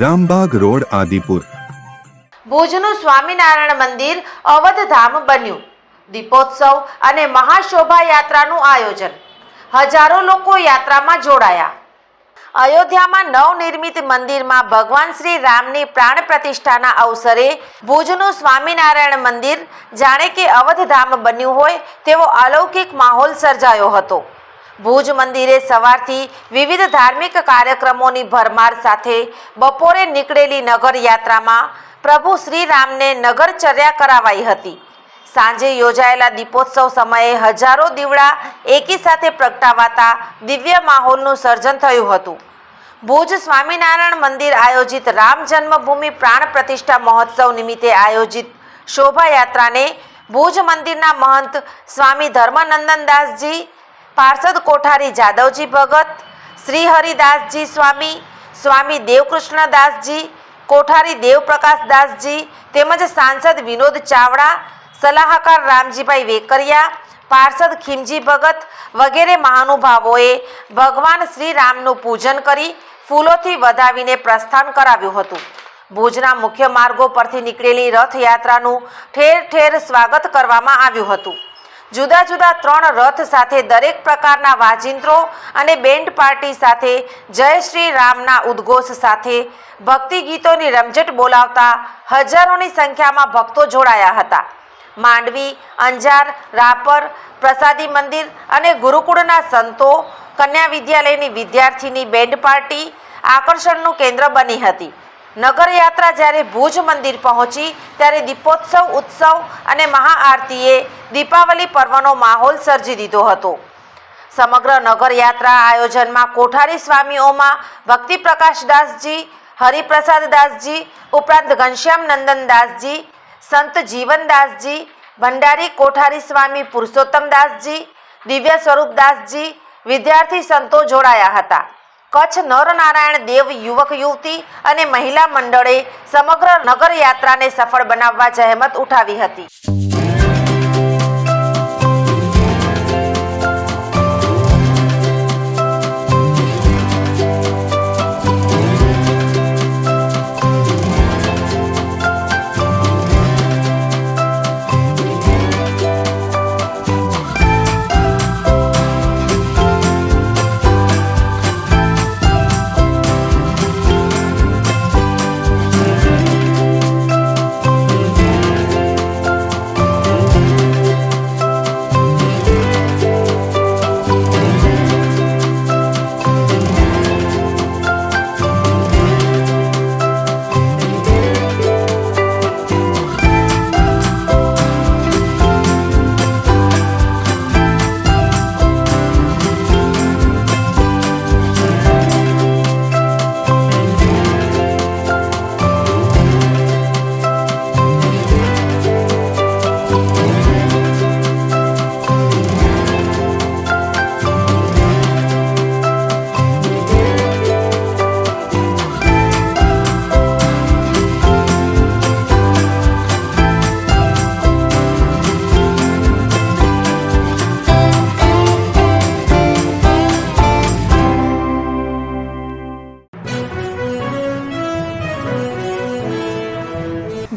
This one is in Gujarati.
Rambag road, Adipur. ભુજનું સ્વામિનારાયણ મંદિર અવધધામ બન્યું. દીપોત્સવ અને મહાશોભાયાત્રાનું આયોજન. હજારો લોકો યાત્રામાં જોડાયા. અયોધ્યામાં નવનિર્મિત મંદિરમાં ભગવાન શ્રી રામની પ્રાણ પ્રતિષ્ઠાના અવસરે ભુજનું સ્વામિનારાયણ મંદિર જાણે કે અવધધામ બન્યું હોય તેવો અલૌકિક માહોલ સર્જાયો હતો. ભુજ મંદિરે સવારથી વિવિધ ધાર્મિક કાર્યક્રમોની ભરમાર સાથે બપોરે નીકળેલી નગર યાત્રામાં પ્રભુ શ્રી રામને નગરચર્યા કરાવાઈ હતી. સાંજે યોજાયેલા દીપોત્સવ સમયે હજારો દીવડા એકી સાથે પ્રગટાવાતા દિવ્ય માહોલનું સર્જન થયું હતું. ભુજ સ્વામિનારાયણ મંદિર આયોજિત રામ જન્મભૂમિ પ્રાણ પ્રતિષ્ઠા મહોત્સવ નિમિત્તે આયોજિત શોભાયાત્રાને ભુજ મંદિરના મહંત સ્વામી ધર્મનંદનદાસજી પાર્ષદ કોઠારી જાદવજી ભગત, શ્રી હરિદાસજી સ્વામી સ્વામી દેવકૃષ્ણદાસજી કોઠારી દેવપ્રકાશદાસજી તેમજ સાંસદ વિનોદ ચાવડા, સલાહકાર રામજીભાઈ વેકરિયા, પાર્ષદ ખીમજી ભગત વગેરે મહાનુભાવોએ ભગવાન શ્રી રામનું પૂજન કરી ફૂલોથી વધાવીને પ્રસ્થાન કરાવ્યું હતું. ભુજના મુખ્ય માર્ગો પરથી નીકળેલી રથયાત્રાનું ઠેર ઠેર સ્વાગત કરવામાં આવ્યું હતું. જુદા જુદા ત્રણ રથ સાથે દરેક પ્રકારના વાજિંત્રો અને બેન્ડ પાર્ટી સાથે જય શ્રી રામના ઉદ્ઘોષ સાથે ભક્તિ ગીતોની રમઝટ બોલાવતા હજારોની સંખ્યામાં ભક્તો જોડાયા હતા. માંડવી, અંજાર, રાપર, પ્રસાદી મંદિર અને ગુરુકુળના સંતો કન્યા વિદ્યાલયની વિદ્યાર્થીની બેન્ડ પાર્ટી આકર્ષણનું કેન્દ્ર બની હતી. નગરયાત્રા જ્યારે ભુજ મંદિર પહોંચી, ત્યારે દીપોત્સવ, ઉત્સવ અને મહાઆરતીએ દીપાવલી પર્વનો માહોલ સર્જી દીધો હતો. સમગ્ર નગરયાત્રા આયોજનમાં કોઠારી સ્વામીઓમાં ભક્તિ પ્રકાશદાસજી હરિપ્રસાદ દાસજી, ઉપરાંત ઘનશ્યામ નંદન દાસજી, સંત જીવનદાસજી ભંડારી કોઠારી સ્વામી પુરુષોત્તમ દાસજી, દિવ્ય સ્વરૂપદાસજી વિદ્યાર્થી સંતો જોડાયા હતા. કચ્છ નરનારાયણ દેવ યુવક યુવતી અને મહિલા મંડળે સમગ્ર નગર યાત્રાને સફળ બનાવવા જહેમત ઉઠાવી હતી.